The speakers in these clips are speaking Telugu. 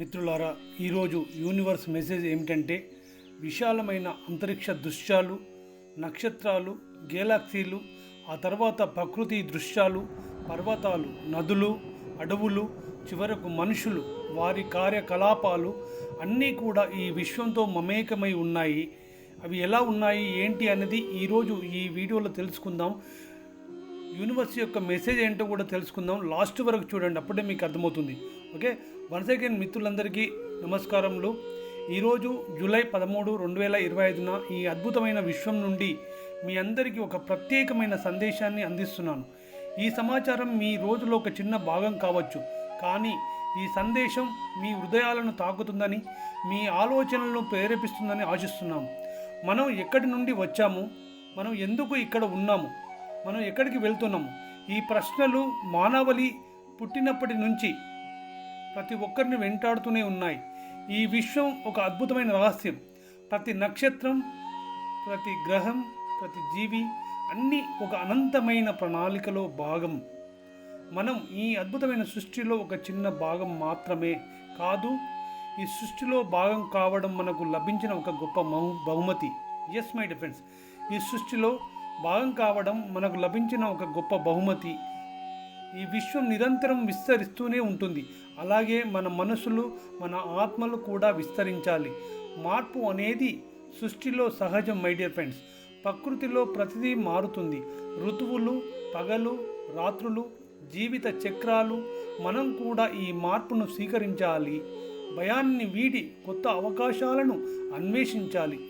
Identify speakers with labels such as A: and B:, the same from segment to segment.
A: మిత్రులారా ఈరోజు యూనివర్స్ మెసేజ్ ఏమిటంటే విశాలమైన అంతరిక్ష దృశ్యాలు నక్షత్రాలు గెలాక్సీలు ఆ తర్వాత ప్రకృతి దృశ్యాలు పర్వతాలు నదులు అడవులు చివరకు మనుషులు వారి కార్యకలాపాలు అన్నీ కూడా ఈ విశ్వంతో మమేకమై ఉన్నాయి. అవి ఎలా ఉన్నాయి ఏంటి అనేది ఈరోజు ఈ వీడియోలో తెలుసుకుందాం. యూనివర్స్ యొక్క మెసేజ్ ఏంటో కూడా తెలుసుకుందాం. లాస్ట్ వరకు చూడండి అప్పుడే మీకు అర్థమవుతుంది. ఓకే? వన్స్ అగైన్ మిత్రులందరికీ నమస్కారములు. ఈరోజు జూలై పదమూడు రెండు వేల ఇరవై ఐదున ఈ అద్భుతమైన విశ్వం నుండి మీ అందరికీ ఒక ప్రత్యేకమైన సందేశాన్ని అందిస్తున్నాను. ఈ సమాచారం మీ రోజులో ఒక చిన్న భాగం కావచ్చు. కానీ ఈ సందేశం మీ హృదయాలను తాకుతుందని మీ ఆలోచనలను ప్రేరేపిస్తుందని ఆశిస్తున్నాము. మనం ఎక్కడి నుండి వచ్చాము? మనం ఎందుకు ఇక్కడ ఉన్నాము? మనం ఎక్కడికి వెళ్తున్నాము? ఈ ప్రశ్నలు మానవలి పుట్టినప్పటి నుంచి ప్రతి ఒక్కరిని వెంటాడుతూనే ఉన్నాయి. ఈ విశ్వం ఒక అద్భుతమైన రహస్యం. ప్రతి నక్షత్రం ప్రతి గ్రహం ప్రతి జీవి అన్నీ ఒక అనంతమైన ప్రణాళికలో భాగం. మనం ఈ అద్భుతమైన సృష్టిలో ఒక చిన్న భాగం మాత్రమే కాదు ఈ సృష్టిలో భాగం కావడం మనకు లభించిన ఒక గొప్ప బహుమతి. ఎస్ మై డిఫెన్స్ ఈ సృష్టిలో భాగం కావడం మనకు లభించిన ఒక గొప్ప బహుమతి. ఈ విశ్వం నిరంతరం విస్తరిస్తూనే ఉంటుంది. అలాగే మన మనసులు మన ఆత్మలు కూడా విస్తరించాలి. మార్పు అనేది సృష్టిలో సహజం మై డియర్ ఫ్రెండ్స్. ప్రకృతిలో ప్రతిదీ మారుతుంది. ఋతువులు పగలు రాత్రులు జీవిత చక్రాలు మనం కూడా ఈ మార్పును స్వీకరించాలి. భయాన్ని వీడి కొత్త అవకాశాలను అన్వేషించాలి.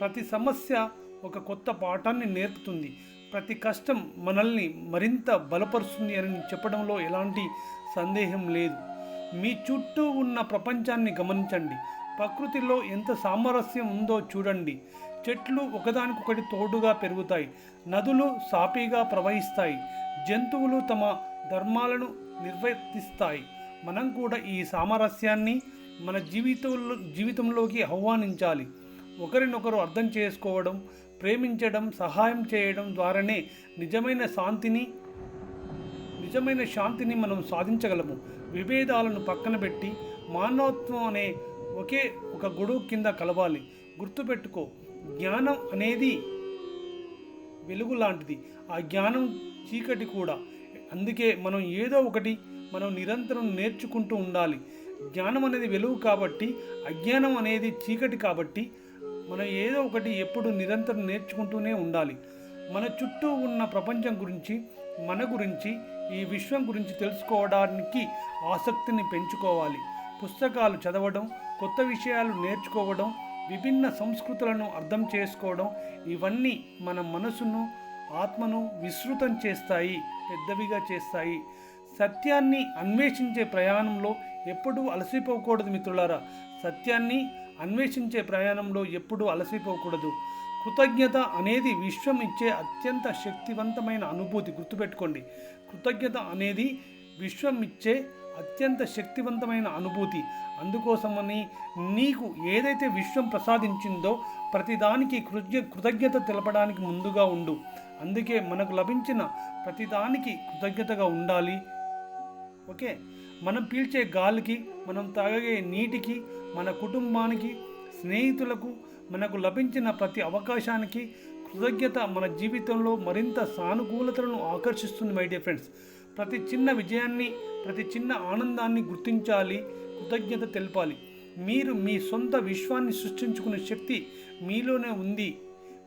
A: ప్రతి సమస్య ఒక కొత్త పాఠాన్ని నేర్పుతుంది. ప్రతి కష్టం మనల్ని మరింత బలపరుస్తుంది అని చెప్పడంలో ఎలాంటి సందేహం లేదు. మీ చుట్టూ ఉన్న ప్రపంచాన్ని గమనించండి. ప్రకృతిలో ఎంత సామరస్యం ఉందో చూడండి. చెట్లు ఒకదానికొకటి తోడుగా పెరుగుతాయి. నదులు సాపీగా ప్రవహిస్తాయి. జంతువులు తమ ధర్మాలను నిర్వర్తిస్తాయి. మనం కూడా ఈ సామరస్యాన్ని మన జీవితంలో జీవితంలోకి ఆహ్వానించాలి. ఒకరినొకరు అర్థం చేసుకోవడం ప్రేమించడం సహాయం చేయడం ద్వారానే నిజమైన శాంతిని నిజమైన శాంతిని మనం సాధించగలము. విభేదాలను పక్కన పెట్టి మానవత్వం అనే ఒకే ఒక గొడుగు కింద కలవాలి. గుర్తుపెట్టుకో జ్ఞానం అనేది వెలుగు లాంటిది. ఆ జ్ఞానం చీకటి కూడా. అందుకే మనం ఏదో ఒకటి మనం నిరంతరం నేర్చుకుంటూ ఉండాలి. జ్ఞానం అనేది వెలుగు కాబట్టి అజ్ఞానం అనేది చీకటి కాబట్టి మనం ఏదో ఒకటి ఎప్పుడు నిరంతరం నేర్చుకుంటూనే ఉండాలి. మన చుట్టూ ఉన్న ప్రపంచం గురించి మన గురించి ఈ విశ్వం గురించి తెలుసుకోవడానికి ఆసక్తిని పెంచుకోవాలి. పుస్తకాలు చదవడం కొత్త విషయాలు నేర్చుకోవడం విభిన్న సంస్కృతులను అర్థం చేసుకోవడం ఇవన్నీ మన మనసును ఆత్మను విస్తృతం చేస్తాయి పెద్దవిగా చేస్తాయి. సత్యాన్ని అన్వేషించే ప్రయాణంలో ఎప్పుడూ అలసిపోకూడదు మిత్రులారా. సత్యాన్ని అన్వేషించే ప్రయాణంలో ఎప్పుడూ అలసిపోకూడదు. కృతజ్ఞత అనేది విశ్వం ఇచ్చే అత్యంత శక్తివంతమైన అనుభూతి. గుర్తుపెట్టుకోండి. కృతజ్ఞత అనేది విశ్వం ఇచ్చే అత్యంత శక్తివంతమైన అనుభూతి. అందుకోసమని నీకు ఏదైతే విశ్వం ప్రసాదించిందో ప్రతిదానికి కృతజ్ఞ కృతజ్ఞత తెలపడానికి ముందుగా ఉండు. అందుకే మనకు లభించిన ప్రతిదానికి కృతజ్ఞతగా ఉండాలి. ఓకే? మనం పీల్చే గాలికి మనం తాగే నీటికి మన కుటుంబానికి స్నేహితులకు మనకు లభించిన ప్రతి అవకాశానికి కృతజ్ఞత మన జీవితంలో మరింత సానుకూలతలను ఆకర్షిస్తుంది మై డియర్ ఫ్రెండ్స్ ప్రతి చిన్న విజయాన్ని ప్రతి చిన్న ఆనందాన్ని గుర్తించాలి కృతజ్ఞత తెలపాలి. మీరు మీ సొంత విశ్వాన్ని సృష్టించుకునే శక్తి మీలోనే ఉంది.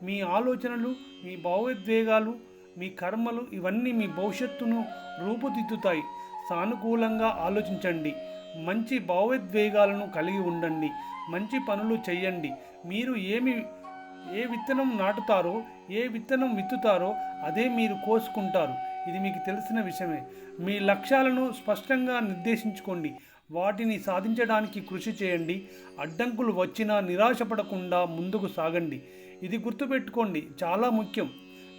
A: మీ ఆలోచనలు మీ భావోద్వేగాలు మీ కర్మలు ఇవన్నీ మీ భవిష్యత్తును రూపుదిద్దుతాయి. సానుకూలంగా ఆలోచించండి. మంచి భావోద్వేగాలను కలిగి ఉండండి. మంచి పనులు చేయండి మీరు ఏమి ఏ విత్తనం నాటుతారో ఏ విత్తనం విత్తుతారో అదే మీరు కోసుకుంటారు. ఇది మీకు తెలిసిన విషయమే. మీ లక్ష్యాలను స్పష్టంగా నిర్దేశించుకోండి. వాటిని సాధించడానికి కృషి చేయండి. అడ్డంకులు వచ్చినా నిరాశపడకుండా ముందుకు సాగండి. ఇది గుర్తుపెట్టుకోండి. చాలా ముఖ్యం.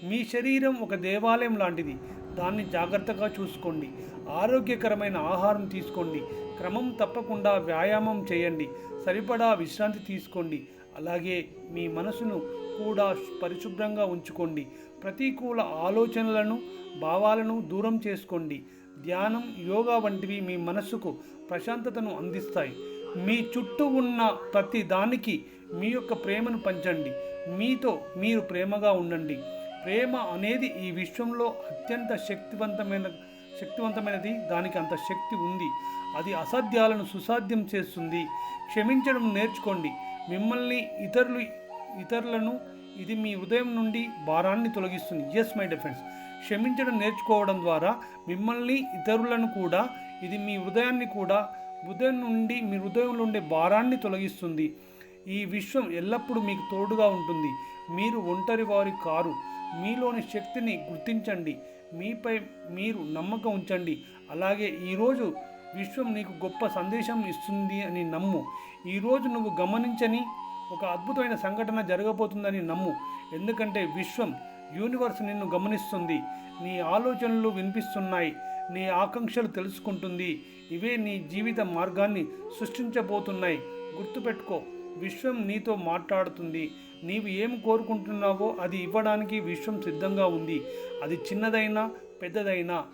A: మీ శరీరం ఒక దేవాలయం లాంటిది. దాన్ని జాగ్రత్తగా చూసుకోండి. ఆరోగ్యకరమైన ఆహారం తీసుకోండి. క్రమం తప్పకుండా వ్యాయామం చేయండి. సరిపడా విశ్రాంతి తీసుకోండి. అలాగే మీ మనసును కూడా పరిశుభ్రంగా ఉంచుకోండి. ప్రతికూల ఆలోచనలను భావాలను దూరం చేసుకోండి. ధ్యానం యోగా వంటివి మీ మనస్సుకు ప్రశాంతతను అందిస్తాయి. మీ చుట్టూ ఉన్న ప్రతి దానికి మీ యొక్క ప్రేమను పంచండి. మీతో మీరు ప్రేమగా ఉండండి. ప్రేమ అనేది ఈ విశ్వంలో అత్యంత శక్తివంతమైన శక్తివంతమైనది. దానికి అంత శక్తి ఉంది. అది అసాధ్యాలను సుసాధ్యం చేస్తుంది. క్షమించడం నేర్చుకోండి. మిమ్మల్ని ఇతరులు ఇతరులను ఇది మీ హృదయం నుండి భారాన్ని తొలగిస్తుంది. ఎస్ మై డిఫెన్స్ క్షమించడం నేర్చుకోవడం ద్వారా మిమ్మల్ని ఇతరులను కూడా ఇది మీ హృదయాన్ని కూడా హృదయం నుండి మీ హృదయంలో ఉండే భారాన్ని తొలగిస్తుంది. ఈ విశ్వం ఎల్లప్పుడూ మీకు తోడుగా ఉంటుంది. మీరు ఒంటరి వారి కారు. మీలోని శక్తిని గుర్తించండి. మీపై మీరు నమ్మకం ఉంచండి. అలాగే ఈరోజు విశ్వం నీకు గొప్ప సందేశం ఇస్తుంది అని నమ్ము. ఈరోజు నువ్వు గమనించని ఒక అద్భుతమైన సంఘటన జరగబోతుందని నమ్ము. ఎందుకంటే విశ్వం యూనివర్స్ నిన్ను గమనిస్తుంది. నీ ఆలోచనలు వినిపిస్తున్నాయి. నీ ఆకాంక్షలు తెలుసుకుంటుంది. ఇవే నీ జీవిత మార్గాన్ని సృష్టించబోతున్నాయి. గుర్తుపెట్టుకో విశ్వం నీతో మాట్లాడుతుంది. నీవు ఏమి కోరుకుంటున్నావో అది ఇవ్వడానికి విశ్వం సిద్ధంగా ఉంది. అది చిన్నదైనా పెద్దదైనా.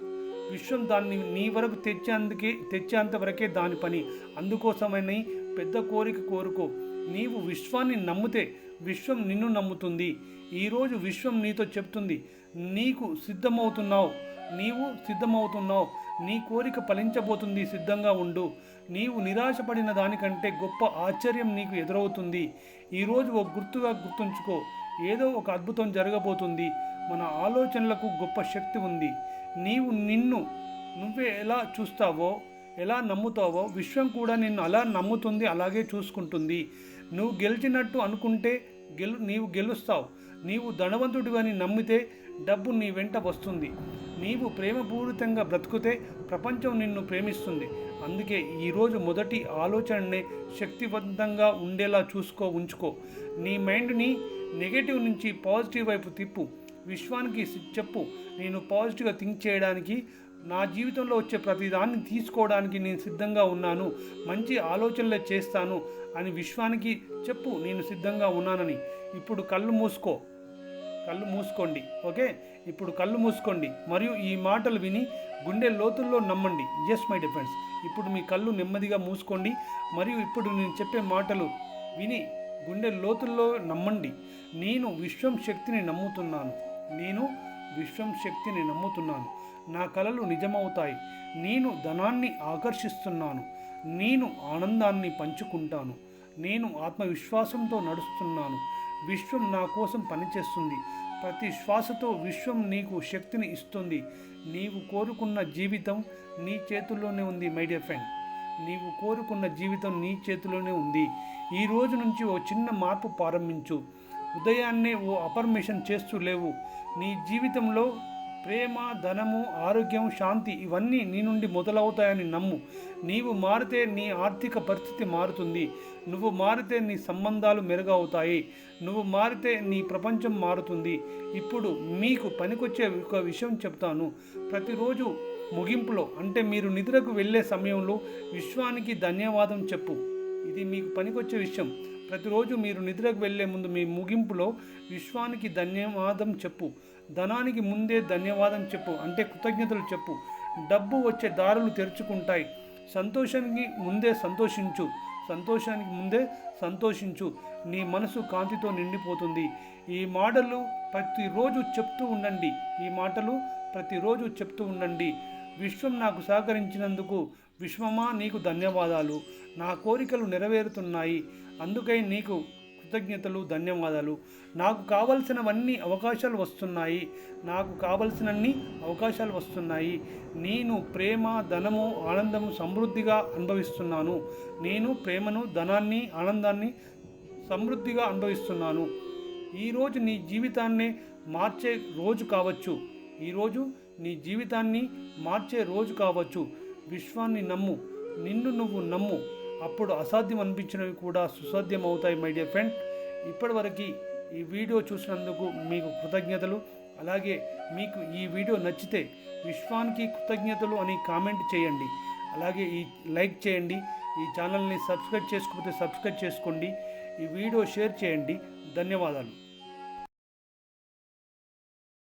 A: విశ్వం దాన్ని నీ వరకు తెచ్చేందుకే తెచ్చేంత వరకే దాని పని. అందుకోసమని పెద్ద కోరిక కోరుకో. నీవు విశ్వాన్ని నమ్మితే విశ్వం నిన్ను నమ్ముతుంది. ఈరోజు విశ్వం నీతో చెప్తుంది నీకు సిద్ధమవుతున్నావు. నీవు సిద్ధమవుతున్నావు. నీ కోరిక ఫలించబోతుంది సిద్ధంగా ఉండు. నీవు నిరాశపడిన దానికంటే గొప్ప ఆశ్చర్యం నీకు ఎదురవుతుంది. ఈరోజు ఒక గుర్తుగా గుర్తుంచుకో. ఏదో ఒక అద్భుతం జరగబోతుంది. మన ఆలోచనలకు గొప్ప శక్తి ఉంది. నీవు నిన్ను నువ్వే ఎలా చూస్తావో ఎలా నమ్ముతావో విశ్వం కూడా నిన్ను అలా నమ్ముతుంది అలాగే చూసుకుంటుంది. నువ్వు గెలిచినట్టు అనుకుంటే గెలు నీవు గెలుస్తావు. నీవు ధనవంతుడివని నమ్మితే డబ్బు నీ వెంట వస్తుంది. నీవు ప్రేమపూరితంగా బ్రతుకుతే ప్రపంచం నిన్ను ప్రేమిస్తుంది. అందుకే ఈరోజు మొదటి ఆలోచననే శక్తివంతంగా ఉండేలా చూసుకో ఉంచుకో. నీ మైండ్ని నెగటివ్ నుంచి పాజిటివ్ వైపు తిప్పు. విశ్వానికి చెప్పు. నేను పాజిటివ్గా థింక్ చేయడానికి నా జీవితంలో వచ్చే ప్రతిదాన్ని తీసుకోవడానికి నేను సిద్ధంగా ఉన్నాను. మంచి ఆలోచనలే చేస్తాను అని విశ్వానికి చెప్పు. నేను సిద్ధంగా ఉన్నానని. ఇప్పుడు కళ్ళు మూసుకో. కళ్ళు మూసుకోండి ఓకే? ఇప్పుడు కళ్ళు మూసుకోండి. మరియు ఈ మాటలు విని గుండె లోతుల్లో నమ్మండి. ఎస్ మై డిఫెండ్స్ ఇప్పుడు మీ కళ్ళు నెమ్మదిగా మూసుకోండి. మరియు ఇప్పుడు నేను చెప్పే మాటలు విని గుండె లోతుల్లో నమ్మండి. నేను విశ్వం శక్తిని నమ్ముతున్నాను. నేను విశ్వం శక్తిని నమ్ముతున్నాను. నా కలలు నిజమవుతాయి. నేను ధనాన్ని ఆకర్షిస్తున్నాను. నేను ఆనందాన్ని పంచుకుంటాను. నేను ఆత్మవిశ్వాసంతో నడుస్తున్నాను. విశ్వం నా కోసం పనిచేస్తుంది. ప్రతి శ్వాసతో విశ్వం నీకు శక్తిని ఇస్తుంది. నీవు కోరుకున్న జీవితం నీ చేతుల్లోనే ఉంది మై డియర్ ఫ్రెండ్. నీవు కోరుకున్న జీవితం నీ చేతిలోనే ఉంది. ఈ రోజు నుంచి ఓ చిన్న మార్పు ప్రారంభించు. ఉదయాన్నే ఓ అపర్మేషన్ చేస్తూ లేవు. నీ జీవితంలో ప్రేమ ధనము ఆరోగ్యం శాంతి ఇవన్నీ నీ నుండి మొదలవుతాయని నమ్ము. నీవు మారితే నీ ఆర్థిక పరిస్థితి మారుతుంది. నువ్వు మారితే నీ సంబంధాలు మెరుగవుతాయి. నువ్వు మారితే నీ ప్రపంచం మారుతుంది. ఇప్పుడు మీకు పనికొచ్చే ఒక విషయం చెప్తాను. ప్రతిరోజు ముగింపులో అంటే మీరు నిద్రకు వెళ్ళే సమయంలో విశ్వానికి ధన్యవాదం చెప్పు. ఇది మీకు పనికొచ్చే విషయం. ప్రతిరోజు మీరు నిద్రకు వెళ్ళే ముందు మీ ముగింపులో విశ్వానికి ధన్యవాదం చెప్పు. ధనానికి ముందే ధన్యవాదం చెప్పు అంటే కృతజ్ఞతలు చెప్పు. డబ్బు వచ్చే దారులు తెరుచుకుంటాయి. సంతోషానికి ముందే సంతోషించు. సంతోషానికి ముందే సంతోషించు. నీ మనసు కాంతితో నిండిపోతుంది. ఈ మాటలు ప్రతిరోజు చెప్తూ ఉండండి. ఈ మాటలు ప్రతిరోజు చెప్తూ ఉండండి. విశ్వం నాకు సహకరించినందుకు విశ్వమా నీకు ధన్యవాదాలు. నా కోరికలు నెరవేరుతున్నాయి. అందుకై నీకు కృతజ్ఞతలు ధన్యవాదాలు. నాకు కావలసినవన్నీ అవకాశాలు వస్తున్నాయి. నాకు కావలసినన్ని అవకాశాలు వస్తున్నాయి. నేను ప్రేమ ధనము ఆనందము సమృద్ధిగా అనుభవిస్తున్నాను. నేను ప్రేమను ధనాన్ని ఆనందాన్ని సమృద్ధిగా అనుభవిస్తున్నాను. ఈరోజు నీ జీవితాన్నే మార్చే రోజు కావచ్చు. ఈరోజు నీ జీవితాన్ని మార్చే రోజు కావచ్చు. విశ్వాన్ని నమ్ము. నిన్ను నువ్వు నమ్ము. అప్పుడు అసాధ్యం అనిపించినవి కూడా సుసాధ్యం అవుతాయి మై డియర్ ఫ్రెండ్ ఇప్పటివరకు ఈ వీడియో చూసినందుకు మీకు కృతజ్ఞతలు. అలాగే మీకు ఈ వీడియో నచ్చితే విశ్వానికి కృతజ్ఞతలు అని కామెంట్ చేయండి. అలాగే ఈ లైక్ చేయండి. ఈ ఛానల్ని సబ్స్క్రైబ్ చేసుకోకపోతే సబ్స్క్రైబ్ చేసుకోండి. ఈ వీడియో షేర్ చేయండి. ధన్యవాదాలు.